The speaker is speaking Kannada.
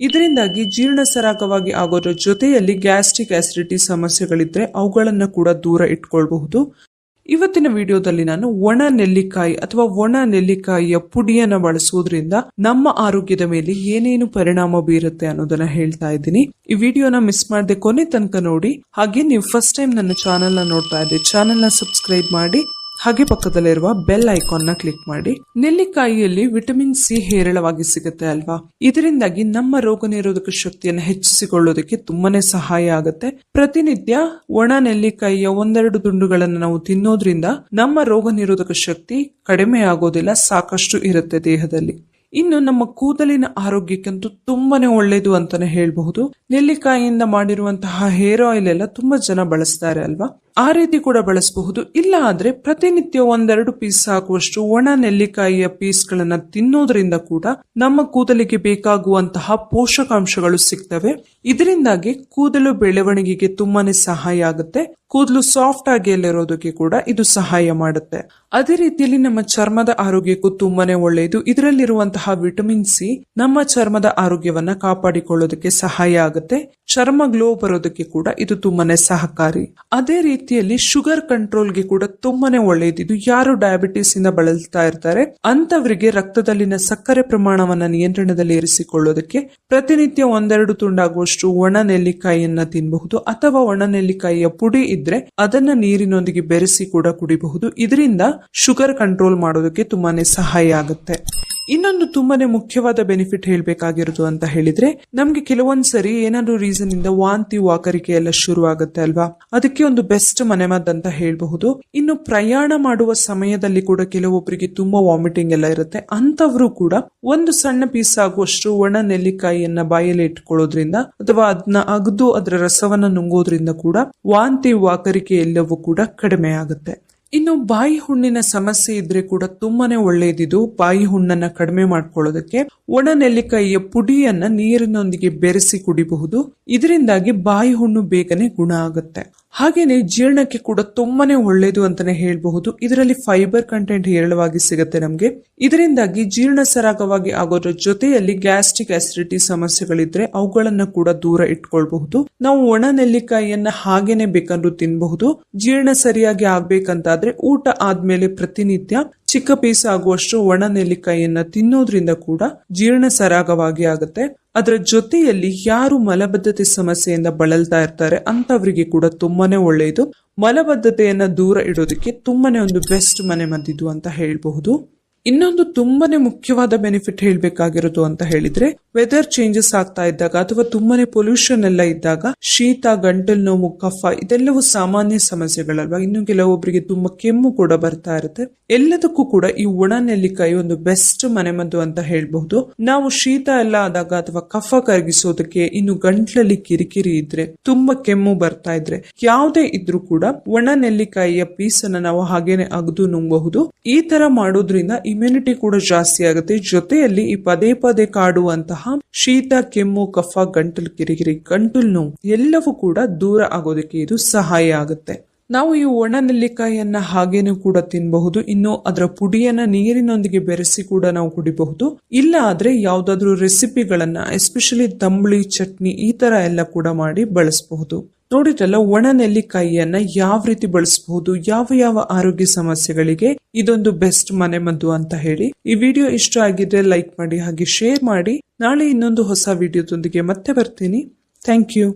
ಇದರಿಂದಾಗಿ ಜೀರ್ಣ ಸರಾಗವಾಗಿ ಆಗೋದ್ರ ಜೊತೆಯಲ್ಲಿ ಗ್ಯಾಸ್ಟ್ರಿಕ್ ಆಸಿಡಿಟಿ ಸಮಸ್ಯೆಗಳಿದ್ರೆ ಅವುಗಳನ್ನ ಕೂಡ ದೂರ ಇಟ್ಕೊಳ್ಬಹುದು. ಇವತ್ತಿನ ವಿಡಿಯೋದಲ್ಲಿ ನಾನು ಒಣ ನೆಲ್ಲಿಕಾಯಿ ಅಥವಾ ಒಣ ನೆಲ್ಲಿಕಾಯಿಯ ಪುಡಿಯನ್ನ ಬಳಸುವುದರಿಂದ ನಮ್ಮ ಆರೋಗ್ಯದ ಮೇಲೆ ಏನೇನು ಪರಿಣಾಮ ಬೀರುತ್ತೆ ಅನ್ನೋದನ್ನ ಹೇಳ್ತಾ ಇದ್ದೀನಿ. ಈ ವಿಡಿಯೋನ ಮಿಸ್ ಮಾಡದೆ ಕೊನೆ ತನಕ ನೋಡಿ. ಹಾಗೆ ನೀವು ಫಸ್ಟ್ ಟೈಮ್ ನನ್ನ ಚಾನೆಲ್ನ ನೋಡ್ತಾ ಇದ್ದೆ ಚಾನೆಲ್ನ ಸಬ್ಸ್ಕ್ರೈಬ್ ಮಾಡಿ. ಹಾಗೆ ಪಕ್ಕದಲ್ಲಿರುವ ಬೆಲ್ ಐಕಾನ್ನ ಕ್ಲಿಕ್ ಮಾಡಿ. ನೆಲ್ಲಿಕಾಯಿಯಲ್ಲಿ ವಿಟಮಿನ್ ಸಿ ಹೇರಳವಾಗಿ ಸಿಗುತ್ತೆ ಅಲ್ವಾ? ಇದರಿಂದಾಗಿ ನಮ್ಮ ರೋಗ ನಿರೋಧಕ ಶಕ್ತಿಯನ್ನು ಹೆಚ್ಚಿಸಿಕೊಳ್ಳೋದಕ್ಕೆ ತುಂಬಾನೇ ಸಹಾಯ ಆಗುತ್ತೆ. ಪ್ರತಿನಿತ್ಯ ಒಣ ನೆಲ್ಲಿಕಾಯಿಯ ಒಂದೆರಡು ತುಂಡುಗಳನ್ನು ನಾವು ತಿನ್ನೋದ್ರಿಂದ ನಮ್ಮ ರೋಗ ನಿರೋಧಕ ಶಕ್ತಿ ಕಡಿಮೆ ಆಗೋದಿಲ್ಲ, ಸಾಕಷ್ಟು ಇರುತ್ತೆ ದೇಹದಲ್ಲಿ. ಇನ್ನು ನಮ್ಮ ಕೂದಲಿನ ಆರೋಗ್ಯಕ್ಕಂತೂ ತುಂಬಾನೇ ಒಳ್ಳೇದು ಅಂತಾನೆ ಹೇಳಬಹುದು. ನೆಲ್ಲಿಕಾಯಿಯಿಂದ ಮಾಡಿರುವಂತಹ ಹೇರ್ ಆಯಿಲ್ ಎಲ್ಲ ತುಂಬಾ ಜನ ಬಳಸ್ತಾರೆ ಅಲ್ವಾ? ಆ ರೀತಿ ಕೂಡ ಬಳಸಬಹುದು. ಇಲ್ಲ ಆದ್ರೆ ಪ್ರತಿನಿತ್ಯ ಒಂದೆರಡು ಪೀಸ್ ಹಾಕುವಷ್ಟು ಒಣ ನೆಲ್ಲಿಕಾಯಿಯ ಪೀಸ್ಗಳನ್ನು ತಿನ್ನೋದ್ರಿಂದ ಕೂಡ ನಮ್ಮ ಕೂದಲಿಗೆ ಬೇಕಾಗುವಂತಹ ಪೋಷಕಾಂಶಗಳು ಸಿಗ್ತವೆ. ಇದರಿಂದಾಗಿ ಕೂದಲು ಬೆಳವಣಿಗೆಗೆ ತುಂಬಾನೇ ಸಹಾಯ ಆಗುತ್ತೆ. ಕೂದಲು ಸಾಫ್ಟ್ ಆಗಿ ಎಲ್ಲಿರೋದಕ್ಕೆ ಕೂಡ ಇದು ಸಹಾಯ ಮಾಡುತ್ತೆ. ಅದೇ ರೀತಿಯಲ್ಲಿ ನಮ್ಮ ಚರ್ಮದ ಆರೋಗ್ಯಕ್ಕೂ ತುಂಬಾನೇ ಒಳ್ಳೆಯದು. ಇದರಲ್ಲಿರುವಂತಹ ವಿಟಮಿನ್ ಸಿ ನಮ್ಮ ಚರ್ಮದ ಆರೋಗ್ಯವನ್ನ ಕಾಪಾಡಿಕೊಳ್ಳೋದಕ್ಕೆ ಸಹಾಯ ಆಗುತ್ತೆ. ಚರ್ಮ ಗ್ಲೋ ಬರೋದಕ್ಕೆ ಕೂಡ ಇದು ತುಂಬಾನೇ ಸಹಕಾರಿ. ಅದೇ ರೀತಿಯಲ್ಲಿ ಶುಗರ್ ಕಂಟ್ರೋಲ್ಗೆ ಕೂಡ ತುಂಬಾನೇ ಒಳ್ಳೆಯದು ಇದು ಯಾರು ಡಯಾಬಿಟಿಸ್ ಇಂದ ಬಳಲ್ತಾ ಇರ್ತಾರೆ ಅಂತವರಿಗೆ ರಕ್ತದಲ್ಲಿನ ಸಕ್ಕರೆ ಪ್ರಮಾಣವನ್ನ ನಿಯಂತ್ರಣದಲ್ಲಿ ಇರಿಸಿಕೊಳ್ಳೋದಕ್ಕೆ ಪ್ರತಿನಿತ್ಯ ಒಂದೆರಡು ತುಂಡಾಗುವಷ್ಟು ಒಣ ನೆಲ್ಲಿಕಾಯಿಯನ್ನ ತಿನ್ನಬಹುದು ಅಥವಾ ಒಣ ನೆಲ್ಲಿಕಾಯಿಯ ಪುಡಿ ಇದ್ರೆ ಅದನ್ನ ನೀರಿನೊಂದಿಗೆ ಬೆರೆಸಿ ಕೂಡ ಕುಡಿಬಹುದು. ಇದರಿಂದ ಶುಗರ್ ಕಂಟ್ರೋಲ್ ಮಾಡೋದಕ್ಕೆ ತುಂಬಾನೇ ಸಹಾಯ ಆಗುತ್ತೆ. ಇನ್ನೊಂದು ತುಂಬಾನೇ ಮುಖ್ಯವಾದ ಬೆನಿಫಿಟ್ ಹೇಳ್ಬೇಕಾಗಿರೋದು ಅಂತ ಹೇಳಿದ್ರೆ, ನಮ್ಗೆ ಕೆಲವೊಂದ್ ಸರಿ ಏನಾದ್ರು ರೀಸನ್ ಇಂದ ವಾಂತಿ ವಾಕರಿಕೆ ಎಲ್ಲ ಶುರು ಆಗುತ್ತೆ ಅಲ್ವಾ? ಅದಕ್ಕೆ ಒಂದು ಬೆಸ್ಟ್ ಮನೆಮದ್ದು ಅಂತ ಹೇಳಬಹುದು. ಇನ್ನು ಪ್ರಯಾಣ ಮಾಡುವ ಸಮಯದಲ್ಲಿ ಕೂಡ ಕೆಲವೊಬ್ಬರಿಗೆ ತುಂಬಾ ವಾಮಿಟಿಂಗ್ ಎಲ್ಲ ಇರುತ್ತೆ. ಅಂತವ್ರು ಕೂಡ ಒಂದು ಸಣ್ಣ ಪೀಸ್ ಆಗುವಷ್ಟು ಒಣ ನೆಲ್ಲಿಕಾಯಿಯನ್ನ ಬಾಯಲ್ಲಿ ಇಟ್ಕೊಳ್ಳೋದ್ರಿಂದ ಅಥವಾ ಅದನ್ನ ಅಗದು ಅದರ ರಸವನ್ನ ನುಂಗೋದ್ರಿಂದ ಕೂಡ ವಾಂತಿ ವಾಕರಿಕೆ ಎಲ್ಲವೂ ಕೂಡ ಕಡಿಮೆ ಆಗುತ್ತೆ. ಇನ್ನು ಬಾಯಿ ಹುಣ್ಣಿನ ಸಮಸ್ಯೆ ಇದ್ರೆ ಕೂಡ ತುಂಬಾನೇ ಒಳ್ಳೆಯದಿದು ಬಾಯಿ ಹುಣ್ಣನ್ನ ಕಡಿಮೆ ಮಾಡ್ಕೊಳ್ಳೋದಕ್ಕೆ ಒಣ ನೆಲ್ಲಿಕಾಯಿಯ ಪುಡಿಯನ್ನ ನೀರಿನೊಂದಿಗೆ ಬೆರೆಸಿ ಕುಡಿಬಹುದು. ಇದರಿಂದಾಗಿ ಬಾಯಿ ಹುಣ್ಣು ಬೇಗನೆ ಗುಣ ಆಗುತ್ತೆ. ಹಾಗೇನೆ ಜೀರ್ಣಕ್ಕೆ ಕೂಡ ತುಂಬಾನೇ ಒಳ್ಳೆಯದು ಅಂತಾನೆ ಹೇಳಬಹುದು. ಇದರಲ್ಲಿ ಫೈಬರ್ ಕಂಟೆಂಟ್ ಹೇರಳವಾಗಿ ಸಿಗುತ್ತೆ ನಮಗೆ. ಇದರಿಂದಾಗಿ ಜೀರ್ಣ ಸರಾಗವಾಗಿ ಆಗೋದ್ರ ಜೊತೆಯಲ್ಲಿ ಗ್ಯಾಸ್ಟ್ರಿಕ್ ಆಸಿಡಿಟಿ ಸಮಸ್ಯೆಗಳಿದ್ರೆ ಅವುಗಳನ್ನ ಕೂಡ ದೂರ ಇಟ್ಕೊಳ್ಬಹುದು. ನಾವು ಒಣ ನೆಲ್ಲಿಕಾಯಿಯನ್ನ ಹಾಗೇನೆ ಬೇಕಂದ್ರೂ ತಿನ್ನಬಹುದು ಜೀರ್ಣ ಸರಿಯಾಗಿ ಆಗ್ಬೇಕಂತಾದ್ರೆ ಊಟ ಆದ್ಮೇಲೆ ಪ್ರತಿನಿತ್ಯ ಚಿಕ್ಕ ಪೀಸ್ ಆಗುವಷ್ಟು ಒಣ ನೆಲ್ಲಿಕಾಯಿಯನ್ನ ತಿನ್ನೋದ್ರಿಂದ ಕೂಡ ಜೀರ್ಣ ಸರಾಗವಾಗಿ ಆಗುತ್ತೆ. ಅದರ ಜೊತೆಯಲ್ಲಿ ಯಾರು ಮಲಬದ್ಧತೆ ಸಮಸ್ಯೆಯಿಂದ ಬಳಲ್ತಾ ಇರ್ತಾರೆ ಅಂತವರಿಗೆ ಕೂಡ ತುಂಬಾನೇ ಒಳ್ಳೆಯದು ಮಲಬದ್ಧತೆಯನ್ನ ದೂರ ಇಡೋದಕ್ಕೆ ತುಂಬಾನೇ ಒಂದು ಬೆಸ್ಟ್ ಮನೆ ಮದ್ದಿದ್ದು ಅಂತ ಹೇಳ್ಬಹುದು. ಇನ್ನೊಂದು ತುಂಬಾನೇ ಮುಖ್ಯವಾದ ಬೆನಿಫಿಟ್ ಹೇಳಬೇಕಾಗಿರೋದು ಅಂತ ಹೇಳಿದ್ರೆ ವೆದರ್ ಚೇಂಜಸ್ ಆಗ್ತಾ ಇದ್ದಾಗ ಅಥವಾ ತುಂಬಾನೇ ಪೊಲ್ಯೂಷನ್ ಎಲ್ಲ ಇದ್ದಾಗ ಶೀತ, ಗಂಟಲು ನೋವು, ಕಫ ಇದೆಲ್ಲವೂ ಸಾಮಾನ್ಯ ಸಮಸ್ಯೆಗಳಲ್ವಾ? ಇನ್ನು ಕೆಲವೊಬ್ಬರಿಗೆ ತುಂಬಾ ಕೆಮ್ಮು ಕೂಡ ಬರ್ತಾ ಇರುತ್ತೆ. ಎಲ್ಲದಕ್ಕೂ ಕೂಡ ಈ ಒಣ ನೆಲ್ಲಿಕಾಯಿ ಒಂದು ಬೆಸ್ಟ್ ಮನೆಮದ್ದು ಅಂತ ಹೇಳಬಹುದು. ನಾವು ಶೀತ ಎಲ್ಲ ಆದಾಗ ಅಥವಾ ಕಫ ಕರಗಿಸೋದಕ್ಕೆ ಇನ್ನು ಗಂಟ್ಲಲ್ಲಿ ಕಿರಿಕಿರಿ ಇದ್ರೆ, ತುಂಬಾ ಕೆಮ್ಮು ಬರ್ತಾ ಇದ್ರೆ, ಯಾವುದೇ ಇದ್ರೂ ಕೂಡ ಒಣ ನೆಲ್ಲಿಕಾಯಿಯ ಪೀಸ್ ನಾವು ಹಾಗೇನೆ ಅಗದು ನುಂಗಬಹುದು. ಈ ತರ ಮಾಡೋದ್ರಿಂದ ಇಮ್ಯುನಿಟಿ ಕೂಡ ಜಾಸ್ತಿ ಆಗುತ್ತೆ. ಜೊತೆಯಲ್ಲಿ ಈ ಪದೇ ಪದೇ ಕಾಡುವಂತಹ ಶೀತ, ಕೆಮ್ಮು, ಕಫ, ಗಂಟಲು, ಕಿರಿಕಿರಿ ಗಂಟಲು ನೋವು ಎಲ್ಲವೂ ಕೂಡ ದೂರ ಆಗೋದಕ್ಕೆ ಇದು ಸಹಾಯ ಆಗುತ್ತೆ. ನಾವು ಈ ಒಣ ನೆಲ್ಲಿಕಾಯಿಯನ್ನ ಹಾಗೇನೂ ಕೂಡ ತಿನ್ನಬಹುದು ಇನ್ನು ಅದರ ಪುಡಿಯನ್ನ ನೀರಿನೊಂದಿಗೆ ಬೆರೆಸಿ ಕೂಡ ನಾವು ಕುಡಿಬಹುದು. ಇಲ್ಲ ಆದ್ರೆ ಯಾವ್ದಾದ್ರು ರೆಸಿಪಿಗಳನ್ನ ಎಸ್ಪೆಷಲಿ ತಂಬಳಿ, ಚಟ್ನಿ ಈ ತರ ಎಲ್ಲ ಕೂಡ ಮಾಡಿ ಬಳಸಬಹುದು. ನೋಡಿದ್ರಲ್ಲ ಒಣ ನೆಲ್ಲಿಕಾಯಿಯನ್ನ ಯಾವ ರೀತಿ ಬಳಸಬಹುದು, ಯಾವ ಯಾವ ಆರೋಗ್ಯ ಸಮಸ್ಯೆಗಳಿಗೆ ಇದೊಂದು ಬೆಸ್ಟ್ ಮನೆಮದ್ದು ಅಂತ ಹೇಳಿ ಈ ವಿಡಿಯೋ ಇಷ್ಟ ಆಗಿದ್ರೆ ಲೈಕ್ ಮಾಡಿ, ಹಾಗೆ ಶೇರ್ ಮಾಡಿ. ನಾಳೆ ಇನ್ನೊಂದು ಹೊಸ ವಿಡಿಯೋದೊಂದಿಗೆ ಮತ್ತೆ ಬರ್ತೀನಿ. Thank you.